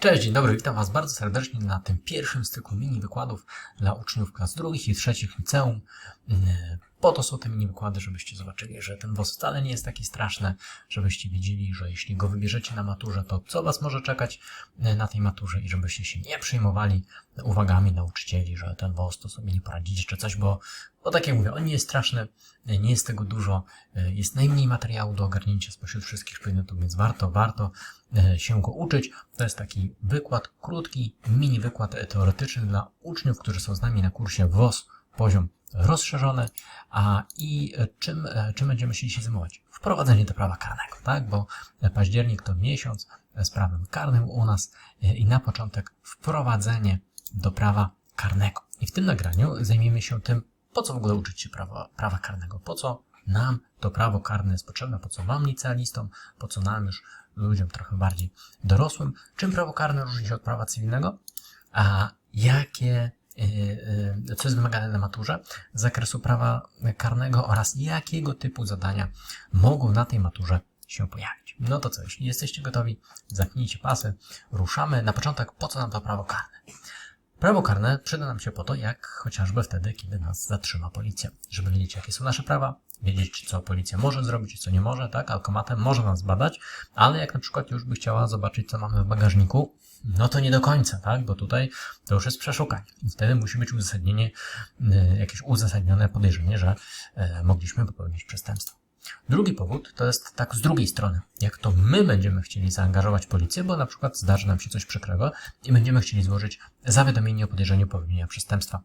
Cześć, dzień dobry, witam Was bardzo serdecznie na tym pierwszym z cyklu mini wykładów dla uczniów klas drugich i trzecich liceum. Po to są te mini wykłady, żebyście zobaczyli, że ten WOS wcale nie jest taki straszny, żebyście wiedzieli, że jeśli go wybierzecie na maturze, to co Was może czekać yy, na tej maturze i żebyście się nie przejmowali uwagami nauczycieli, że ten WOS to sobie nie poradzicie czy coś, bo, bo tak jak mówię, on nie jest straszny, yy, nie jest tego dużo, yy, jest najmniej materiału do ogarnięcia spośród wszystkich przedmiotów, więc warto, warto e, się go uczyć. To jest taki wykład, krótki, mini wykład teoretyczny dla uczniów, którzy są z nami na kursie WOS poziom rozszerzony. A i e, czym, e, czym będziemy się dzisiaj zajmować? Wprowadzenie do prawa karnego, tak? Bo październik to miesiąc z prawem karnym u nas e, i na początek wprowadzenie do prawa karnego. I w tym nagraniu zajmiemy się tym, po co w ogóle uczyć się prawa, prawa karnego, po co nam to prawo karne jest potrzebne, po co wam licealistom, po co nam już ludziom trochę bardziej dorosłym, czym prawo karne różni się od prawa cywilnego, a jakie, co jest wymagane na maturze z zakresu prawa karnego oraz jakiego typu zadania mogą na tej maturze się pojawić. No to co, jeśli jesteście gotowi, zapnijcie pasy, ruszamy. Na początek, po co nam to prawo karne? Prawo karne przyda nam się po to, jak chociażby wtedy, kiedy nas zatrzyma policja, żeby wiedzieć, jakie są nasze prawa, wiedzieć, co policja może zrobić co nie może, tak? Alkomatem może nas badać, ale jak na przykład już by chciała zobaczyć, co mamy w bagażniku, no to nie do końca, tak? Bo tutaj to już jest przeszukanie. I wtedy musi być uzasadnienie, y, jakieś uzasadnione podejrzenie, że y, mogliśmy popełnić przestępstwo. Drugi powód to jest tak z drugiej strony. Jak to my będziemy chcieli zaangażować policję, bo na przykład zdarzy nam się coś przykrego i będziemy chcieli złożyć zawiadomienie o podejrzeniu popełnienia przestępstwa.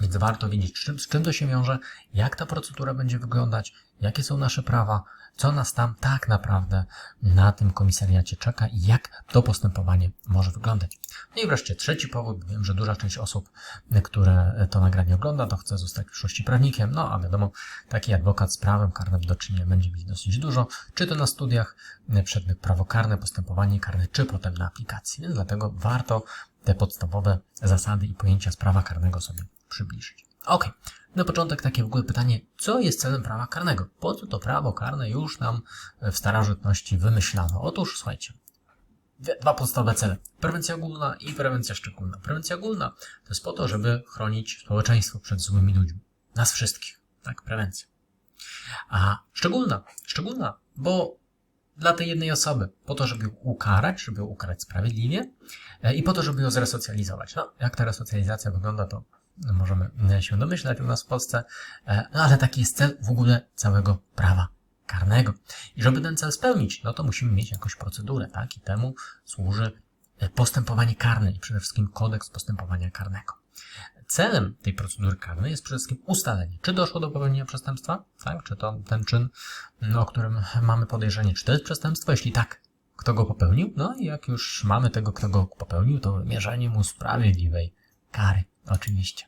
Więc warto wiedzieć, z czym, z czym to się wiąże, jak ta procedura będzie wyglądać, jakie są nasze prawa, co nas tam tak naprawdę na tym komisariacie czeka i jak to postępowanie może wyglądać. No i wreszcie trzeci powód, wiem, że duża część osób, które to nagranie ogląda, to chce zostać w przyszłości prawnikiem, no a wiadomo, taki adwokat z prawem karnym do czynienia będzie mieć dosyć dużo, czy to na studiach, przedmiot prawo karne, postępowanie karne, czy potem na aplikacji, więc dlatego warto te podstawowe zasady i pojęcia z prawa karnego sobie przybliżyć. Ok, na początek takie w ogóle pytanie, co jest celem prawa karnego? Po co to prawo karne już nam w starożytności wymyślano? Otóż, słuchajcie, dwa podstawowe cele. Prewencja ogólna i prewencja szczególna. Prewencja ogólna to jest po to, żeby chronić społeczeństwo przed złymi ludźmi. Nas wszystkich. Tak, prewencja. A szczególna, szczególna, bo dla tej jednej osoby, po to, żeby ją ukarać, żeby ją ukarać sprawiedliwie e, i po to, żeby ją zresocjalizować. No, jak ta resocjalizacja wygląda, to możemy się domyślać u nas w Polsce, e, no ale taki jest cel w ogóle całego prawa karnego. I żeby ten cel spełnić, no to musimy mieć jakąś procedurę, tak? I temu służy e, postępowanie karne i przede wszystkim kodeks postępowania karnego. Celem tej procedury karnej jest przede wszystkim ustalenie, czy doszło do popełnienia przestępstwa, tak? Czy to ten czyn, no, o którym mamy podejrzenie, czy to jest przestępstwo? Jeśli tak, kto go popełnił? No i jak już mamy tego, kto go popełnił, to wymierzenie mu sprawiedliwej kary. Oczywiście.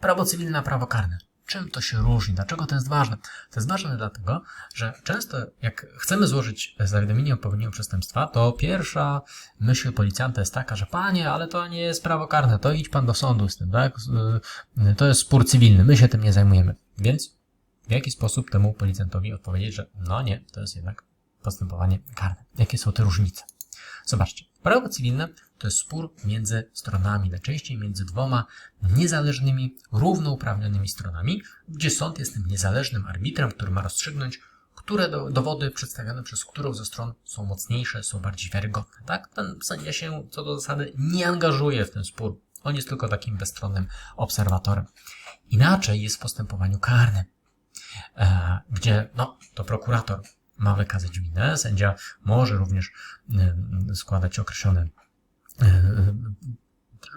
Prawo cywilne, prawo karne. Czym to się różni? Dlaczego to jest ważne? To jest ważne dlatego, że często jak chcemy złożyć zawiadomienie o popełnieniu przestępstwa, to pierwsza myśl policjanta jest taka, że panie, ale to nie jest prawo karne, to idź pan do sądu z tym, tak? To jest spór cywilny, my się tym nie zajmujemy. Więc w jaki sposób temu policjantowi odpowiedzieć, że no nie, to jest jednak postępowanie karne. Jakie są te różnice? Zobaczcie, prawo cywilne to jest spór między stronami, najczęściej między dwoma niezależnymi, równouprawnionymi stronami, gdzie sąd jest tym niezależnym arbitrem, który ma rozstrzygnąć, które do, dowody przedstawione przez którą ze stron są mocniejsze, są bardziej wiarygodne. Tak? Ten sędzia się co do zasady nie angażuje w ten spór. On jest tylko takim bezstronnym obserwatorem. Inaczej jest w postępowaniu karnym, e, gdzie no, to prokurator ma wykazać winę, sędzia może również e, składać określone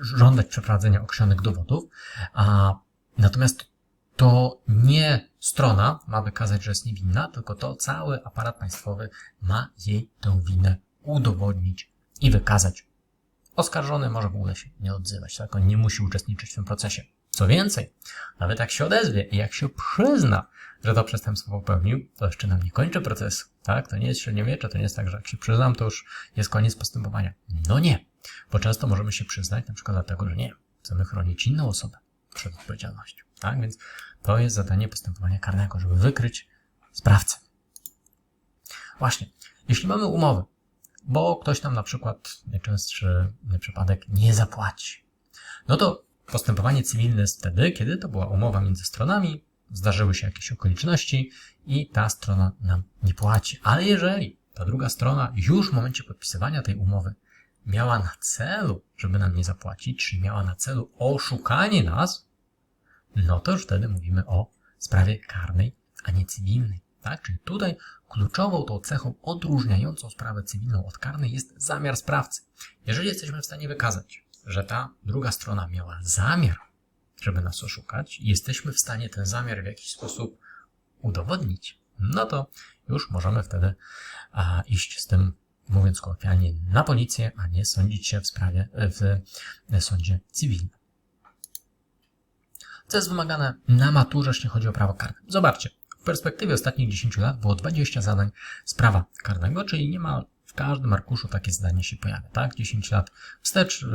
żądać przeprowadzenia określonych dowodów, a natomiast to nie strona ma wykazać, że jest niewinna, tylko to cały aparat państwowy ma jej tę winę udowodnić i wykazać. Oskarżony może w ogóle się nie odzywać, tak? On nie musi uczestniczyć w tym procesie. Co więcej, nawet jak się odezwie i jak się przyzna, że to przestępstwo popełnił, to jeszcze nam nie kończy procesu, tak? To nie jest średniowiecze, to nie jest tak, że jak się przyznam, to już jest koniec postępowania. No nie. Bo często możemy się przyznać na przykład dlatego, że nie, chcemy chronić inną osobę przed odpowiedzialnością. Tak? Więc to jest zadanie postępowania karnego, żeby wykryć sprawcę. Właśnie, jeśli mamy umowę bo ktoś tam na przykład, najczęstszy przypadek, nie zapłaci. No to postępowanie cywilne jest wtedy, kiedy to była umowa między stronami, zdarzyły się jakieś okoliczności i ta strona nam nie płaci. Ale jeżeli ta druga strona już w momencie podpisywania tej umowy miała na celu, żeby nam nie zapłacić, czyli miała na celu oszukanie nas, no to już wtedy mówimy o sprawie karnej, a nie cywilnej. Tak? Czyli tutaj kluczową tą cechą odróżniającą sprawę cywilną od karnej jest zamiar sprawcy. Jeżeli jesteśmy w stanie wykazać, że ta druga strona miała zamiar, żeby nas oszukać, jesteśmy w stanie ten zamiar w jakiś sposób udowodnić, no to już możemy wtedy a, iść z tym, mówiąc kolokwialnie, na policję, a nie sądzić się w sprawie w, w sądzie cywilnym. Co jest wymagane na maturze, jeśli chodzi o prawo karne? Zobaczcie, w perspektywie ostatnich 10 lat było 20 zadań z prawa karnego, czyli nie ma w każdym arkuszu takie zdanie się pojawia, tak? 10 lat wstecz y,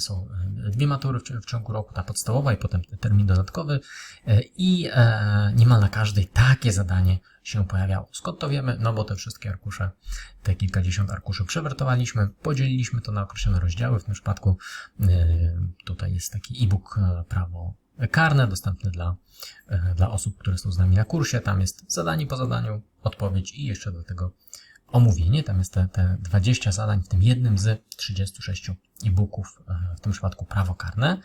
są y, dwie matury w ciągu roku, ta podstawowa i potem termin dodatkowy y, i e, niemal na każdej takie zadanie się pojawiało. Skąd to wiemy? No bo te wszystkie arkusze, te kilkadziesiąt arkuszy przewertowaliśmy, podzieliliśmy to na określone rozdziały. W tym przypadku tutaj jest taki e-book e, prawo karne dostępne dla, e, dla osób, które są z nami na kursie. Tam jest zadanie po zadaniu, odpowiedź i jeszcze do tego omówienie. Tam jest te, te 20 zadań, w tym jednym z 36 e-booków, e, w tym przypadku prawo karne.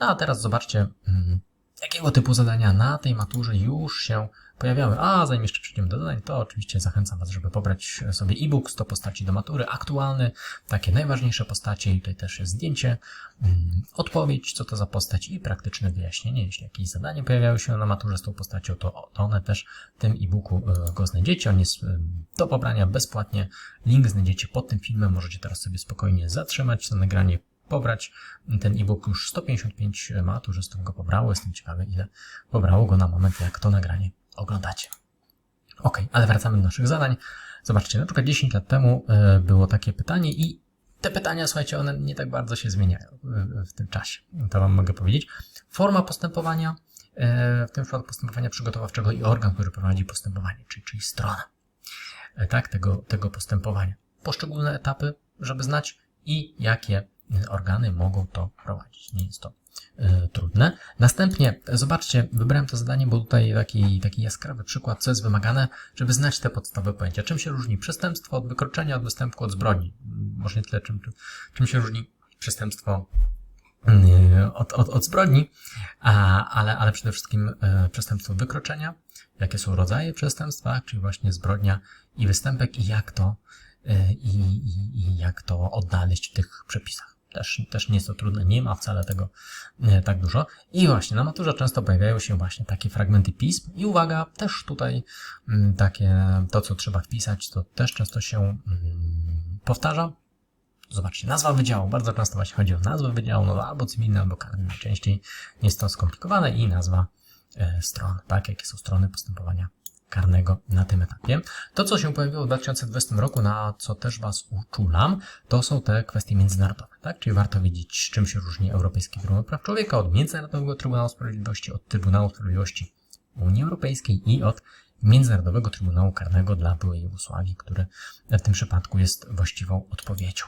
No a teraz zobaczcie, mm, jakiego typu zadania na tej maturze już się pojawiały. A zanim jeszcze przejdziemy do zadań, to oczywiście zachęcam Was, żeby pobrać sobie e-book 100 postaci do matury, aktualny, takie najważniejsze postacie i tutaj też jest zdjęcie, mm, odpowiedź, co to za postać i praktyczne wyjaśnienie. Jeśli jakieś zadanie pojawiały się na maturze z tą postacią, to, one też w tym e-booku e, go znajdziecie. On jest do pobrania bezpłatnie. Link znajdziecie pod tym filmem. Możecie teraz sobie spokojnie zatrzymać to nagranie, pobrać ten e-book. Już 155 maturzystów go pobrało. Jestem ciekawy, ile pobrało go na moment, jak to nagranie oglądacie. Ok, ale wracamy do naszych zadań. Zobaczcie, na przykład 10 lat temu e, było takie pytanie i te pytania, słuchajcie, one nie tak bardzo się zmieniają w tym czasie. To Wam mogę powiedzieć. Forma postępowania, e, w tym przypadku postępowania przygotowawczego i organ, który prowadzi postępowanie, czyli, czyli strona e, tak, tego, tego postępowania. Poszczególne etapy, żeby znać i jakie organy mogą to prowadzić. Nie jest to y, trudne. Następnie, zobaczcie, wybrałem to zadanie, bo tutaj taki, taki jaskrawy przykład, co jest wymagane, żeby znać te podstawowe pojęcia. Czym się różni przestępstwo od wykroczenia, od występku od zbrodni? Może nie tyle, czym, czym się różni przestępstwo y, od, od, od zbrodni, a, ale, ale przede wszystkim y, przestępstwo wykroczenia, jakie są rodzaje przestępstwa, czyli właśnie zbrodnia i występek i jak to, i, i, i jak to odnaleźć w tych przepisach. Też, też nie jest to trudne, nie ma wcale tego nie, tak dużo. I właśnie na maturze często pojawiają się właśnie takie fragmenty pism i uwaga, też tutaj mm, takie, to co trzeba wpisać, to też często się mm, powtarza. Zobaczcie, nazwa wydziału, bardzo często właśnie chodzi o nazwę wydziału, no albo cywilny, albo karny, najczęściej jest to skomplikowane i nazwa e, stron, tak, jakie są strony postępowania karnego na tym etapie. To, co się pojawiło w 2020 roku, na co też Was uczulam, to są te kwestie międzynarodowe, tak? Czyli warto wiedzieć, czym się różni Europejski Trybunał Praw Człowieka od Międzynarodowego Trybunału Sprawiedliwości, od Trybunału Sprawiedliwości Unii Europejskiej i od Międzynarodowego Trybunału Karnego dla byłej Jugosławii, który w tym przypadku jest właściwą odpowiedzią.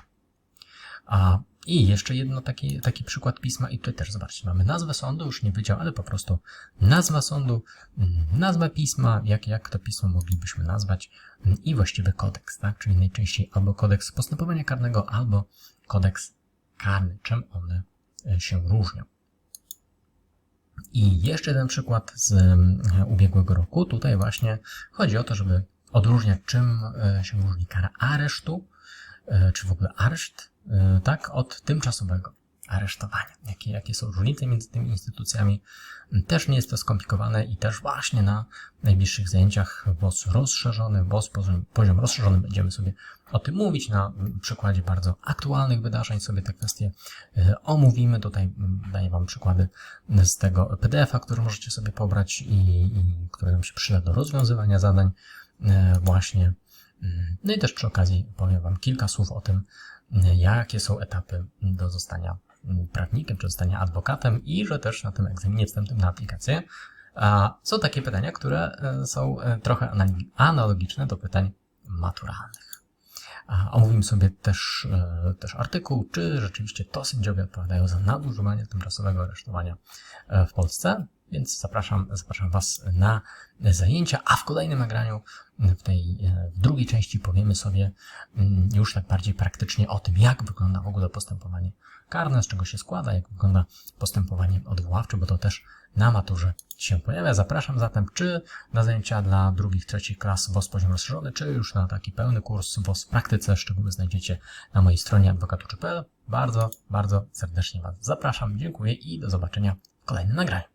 A i jeszcze jedno taki, taki przykład pisma i tutaj też zobaczcie, mamy nazwę sądu, już nie wydział, ale po prostu nazwa sądu, mm, nazwa pisma, jak, jak to pismo moglibyśmy nazwać mm, i właściwy kodeks, tak? Czyli najczęściej albo kodeks postępowania karnego, albo kodeks karny, czym one e, się różnią. I jeszcze jeden przykład z mm, ubiegłego roku. Tutaj właśnie chodzi o to, żeby odróżniać, czym e, się różni kara aresztu, e, czy w ogóle areszt tak, od tymczasowego aresztowania. Jakie, jakie są różnice między tymi instytucjami? Też nie jest to skomplikowane i też właśnie na najbliższych zajęciach WOS rozszerzony, WOS poziom, poziom rozszerzony będziemy sobie o tym mówić. Na przykładzie bardzo aktualnych wydarzeń sobie te kwestie e, omówimy. Tutaj daję Wam przykłady z tego PDF-a, który możecie sobie pobrać i, i który nam się przyda do rozwiązywania zadań e, właśnie. No i też przy okazji powiem Wam kilka słów o tym, jakie są etapy do zostania prawnikiem, czy zostania adwokatem i że też na tym egzaminie wstępnym na aplikację są takie pytania, które e, są e, trochę analogiczne do pytań maturalnych. Omówimy sobie też, e, też artykuł, czy rzeczywiście to sędziowie odpowiadają za nadużywanie tymczasowego aresztowania w Polsce. Więc zapraszam, zapraszam Was na zajęcia, a w kolejnym nagraniu, w tej e, w drugiej części powiemy sobie mm, już tak bardziej praktycznie o tym, jak wygląda w ogóle postępowanie karne, z czego się składa, jak wygląda postępowanie odwoławcze, bo to też na maturze się pojawia. Zapraszam zatem czy na zajęcia dla drugich, trzecich klas WOS poziom rozszerzony, czy już na taki pełny kurs WOS w praktyce. Szczegóły znajdziecie na mojej stronie adwokatuczy.pl. Bardzo, bardzo serdecznie Was zapraszam, dziękuję i do zobaczenia w kolejnym nagraniu.